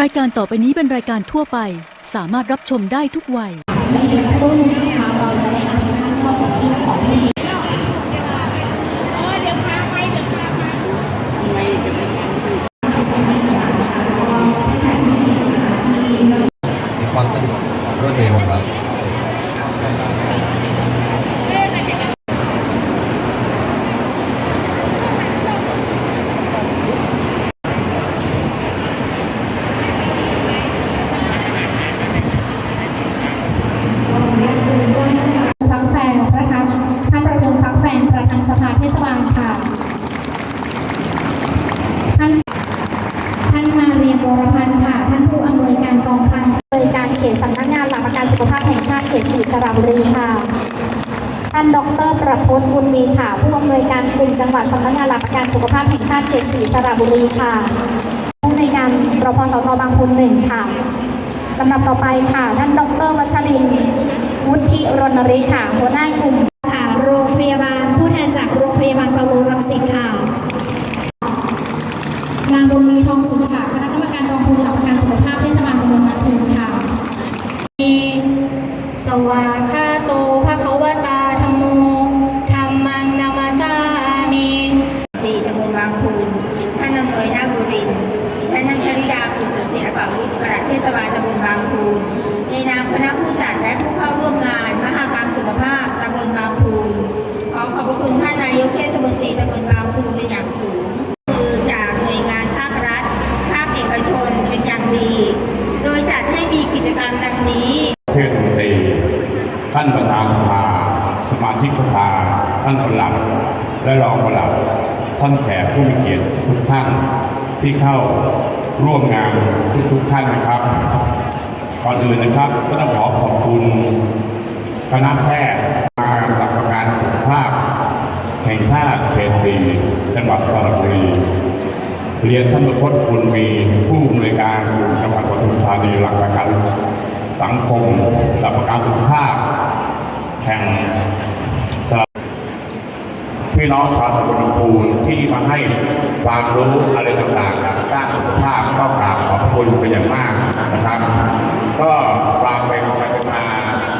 รายการต่อไปนี้เป็นรายการทั่วไป สามารถรับชมได้ทุกวัย อีกสักครู่นึงนะคะเราจะได้อ่านข้อสู่ช่วงของพิธี มีความสนุกรวดเร็วครับ ฟักแฟนนะคะท่านประยงฟักแฟนประธานสภาเทศบาลค่ะ ท่าน ท่านมาเรียนวรพันธ์ค่ะ ท่านผู้อำนวยการกองคลังอำนวยการเขตสำนักงานหลักประกันสุขภาพแห่งชาติ เขตสีสระบุรีค่ะ ท่านดร ประพจน์บุญมีค่ะ ผู้อำนวยการกลุ่มจังหวัดสำนักงานหลักประกันสุขภาพแห่งชาติเขตสีสระบุรีค่ะ ผู้อำนวยการรพสตบางพูนหนึ่งค่ะลำดับต่อไปค่ะ ท่านดร วัชรินทร์วุฒิรณฤทธิ์ค่ะ หัวหน้ากลุ่มค่ะ โรงพยาบาล ผู้แทนจากโรงพยาบาลเปาโลรังสิตค่ะ นางดวงมีทองสุขค่ะคณะกรรมการกองทุนหลักประกันสุขภาพเทศบาลตำบลนาทุนค่ะ ส วาคาโตภะคะวตาธรรมโมธรรมังนามาสามิตีตำบลบางพูนท่านอำเภอนาบุรินดิฉันนันชริดากุศลศิลปวุฒิปลัดเทศบาลตำบลบางพูนในนามคณะผู้จัดและผู้เข้าร่วมงานมหกรรมสุขภาพตำบลบางพูนขอขอบพระคุณท่านนายกเทศมนตรีตำบลบางพูนเป็นอย่างสูงคือจากหน่วยงานภาครัฐ ภาคเอกชนเป็นอย่างดี โดยจัดให้มีกิจกรรมดังนี้านประธานสภา สมาชิกสภา ท่านประหลัดและรองประหลัดท่านแขกผู้มีเกียรติทุกท่านที่เข้าร่วมงานทุกๆท่านนะครับ ก่อนอื่นนะครับ ก็ต้องขอขอบคุณคณะแพทย์มาหลักประกันสุขภาพแห่งชาติเขตสี่จังหวัดสระบุรีเรียนท่านประพจน์คุณมีผู้อำนวยการจังหวัดปทุมธานีหลักประกัน สังคมหลักประกันสุขภาพแห่งตลาดพี่น้องชาวตำบลลำพูนที่มาให้ความรู้อะไรต่างๆด้านสุขภาพก็กราบขอบคุณเป็นอย่างมากนะครับ ก็ความเป็นไปมา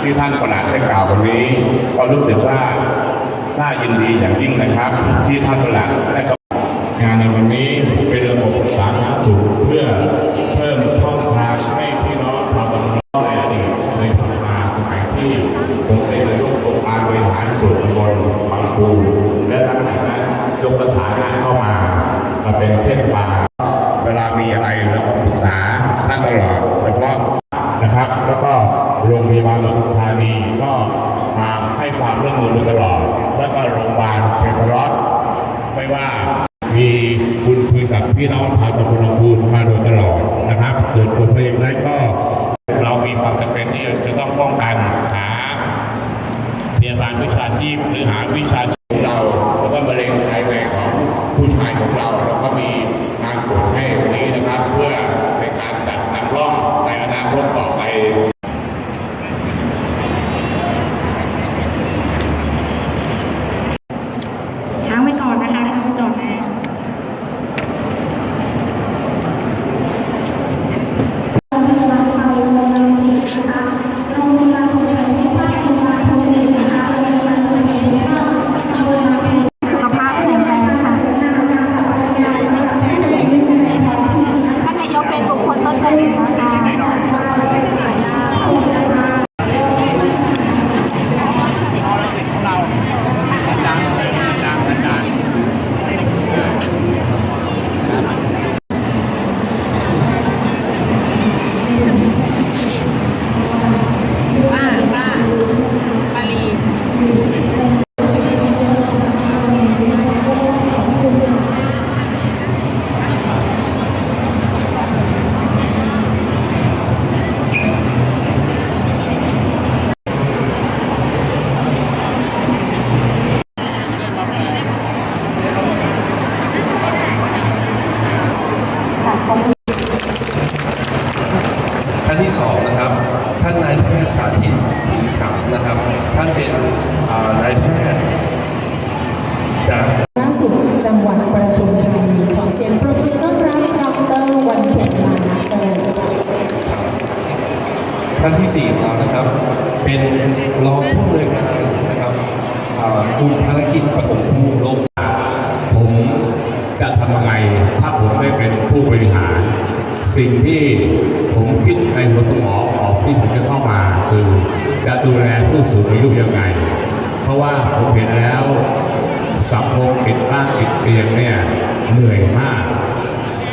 ที่ท่านประหลัดได้กล่าววันนี้ ก็รู้สึกว่าน่ายินดีอย่างยิ่งนะครับ ที่ท่านประหลัดได้านเข้ามามาเป็นเทศบาลเวลามีอะไรเราก็ปรึกษาท่านตลอดเฉพาะนะครับ แล้วก็โรงพยาบาลปทุมธานีก็มาให้ความร่วมมือโดยตลอด แล้วก็โรงพยาบาลเทพรัตน์ไม่ว่ามีคุณคุยกับพี่น้องชาวตำบลลำพูนมาโดยตลอดนะครับส่วนผมเองนั้นก็เรามีความจำเป็นที่จะต้องป้องกันหาพยาบาลวิชาชีพหรือหาวิชาชีพเรา ของเราเราก็มีการตรวจให้วันนี้นะครับ เพื่อในการจัดนำร่องในอนาคตต่อไป ทำยังไงถ้าผมได้เป็นผู้บริหาร สิ่งที่ผมคิดในหัวสมองออกที่ผมจะเข้ามา คือจะดูแลผู้สูงอายุยังไง เพราะว่าผมเห็นแล้วสังคมปิดบ้านปิดเตียงเนี่ยเหนื่อยมาก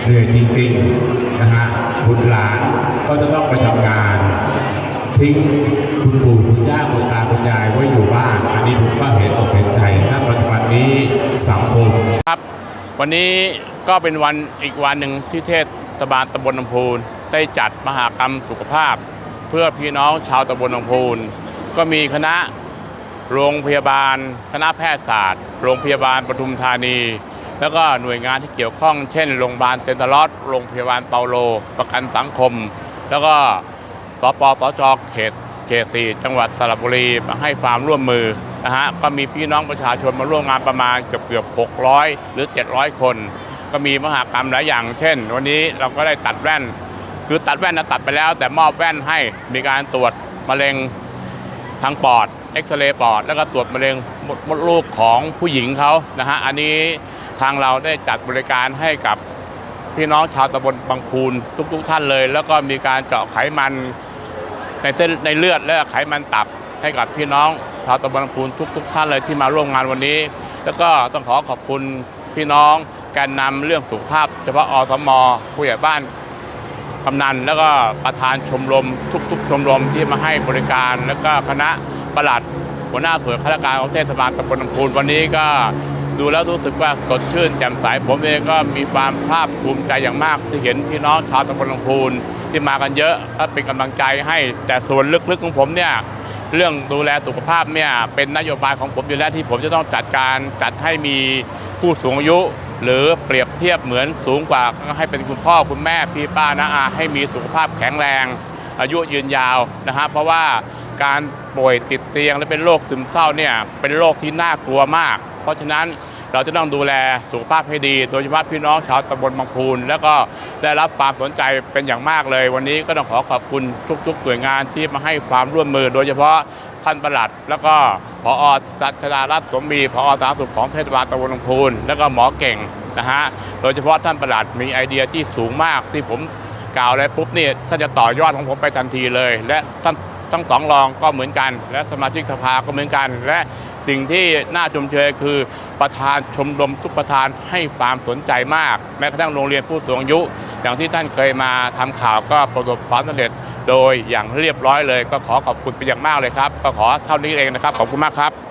เหนื่อยจริงๆนะฮะบุตรหลานก็จะต้องไปทำงาน ทิ้งคุณปู่คุณย่าคุณตาคุณยายไว้อยู่บ้าน อันนี้ผมก็เห็นอกเห็นใจณปัจจุบันนี้สังคมครับ วันนี้ก็เป็นวันอีกวันหนึ่งที่เทศบาลตำบลลำพูนได้จัดมหากรรมสุขภาพ เพื่อพี่น้องชาวตำบลลำพูนก็มีคณะโรงพยาบาล คณะแพทยศาสตร์ โรงพยาบาลปทุมธานี แล้วก็หน่วยงานที่เกี่ยวข้อง เช่นโรงพยาบาลเซนทรัลโรงพยาบาลเปาโล ประกันสังคม แล้วก็สปสจเขตเขตสี่จังหวัดสระบุรีมาให้ความร่วมมือ นะฮะก็มีพี่น้องประชาชนมาร่วมงานประมาณเกือบเกือบ600 หรือ 700 คน ก็มีมหากรรมหลายอย่าง เช่น วันนี้เราก็ได้ตัดแว่น คือตัดแว่นนะตัดไปแล้ว แต่มอบแว่นให้มีการตรวจมะเร็งทางปอดเอ็กซเรย์ปอด แล้วก็ตรวจมะเร็งมดลูกของผู้หญิงเขานะฮะอันนี้ทางเราได้จัดบริการให้กับพี่น้องชาวตำบลบางคูนทุกๆท่านเลย แล้วก็มีการเจาะไขมันในเส้นในเลือดและไขมันตับให้กับพี่น้องาวตำบลบางคูนทุกๆท่านเลยที่มาร่วมงานวันนี้ แล้วก็ต้องขอขอบคุณพี่น้องแกนนำเรื่องสุขภาพ เฉพาะอสมผู้ใหญ่บ้านกำนันแล้วก็ประธานชมรมทุกๆ ชมรมที่มาให้บริการ แล้วก็คณะประหลัดหัวหน้าส่วนข้าราชการของเทศบาลตำบลลำพูนวันนี้ก็ดูแล้วรู้สึกว่าสดชื่นแจ่มใสผมเองก็มีความภาคภูมิใจอย่างมาก ที่เห็นพี่น้องชาวตำบลลำพูนที่มากันเยอะก็เป็นกำลังใจให้แต่ส่วนลึกๆของผมเนี่ย เรื่องดูแลสุขภาพเนี่ยเป็นนโยบายของผมอยู่แล้วที่ผมจะต้องจัดการจัดให้มีผู้สูงอายุ หรือเปรียบเทียบเหมือนสูงกว่าก็ให้เป็นคุณพ่อคุณแม่พี่ป้านะอาให้มีสุขภาพแข็งแรง อายุยืนยาวนะฮะเพราะว่าการป่วยติดเตียงและเป็นโรคซึมเศร้าเนี่ยเป็นโรคที่น่ากลัวมาก เพราะฉะนั้น เราจะต้องดูแลสุขภาพให้ดี โดยเฉพาะพี่น้องชาวตำบลบางพูน แล้วก็ได้รับความสนใจเป็นอย่างมากเลย วันนี้ก็ต้องขอขอบคุณทุกๆหน่วยงานที่มาให้ความร่วมมือ โดยเฉพาะท่านประหลัด แล้วก็ผอรัชดารัตน์สมบีผอสาธารณสุขของเทศบาลตำบลบางพูน แล้วก็หมอเก่งนะฮะโดยเฉพาะท่านประหลัดมีไอเดียที่สูงมากที่ผมกล่าวแล้วปุ๊บเนี่ยท่านจะต่อยอดของผมไปทันทีเลย และท่าน ทั้งสองรองก็เหมือนกัน และสมาชิกสภาก็เหมือนกัน และสิ่งที่น่าชมเชยคือประธานชมรมทุกประธานให้ความสนใจมาก แม้กระทั่งโรงเรียนผู้สูงอายุ อย่างที่ท่านเคยมาทำข่าวก็ประสบความสำเร็จโดยอย่างเรียบร้อยเลย ก็ขอขอบคุณเป็นอย่างมากเลยครับ ก็ขอเท่านี้เองนะครับ ขอบคุณมากครับ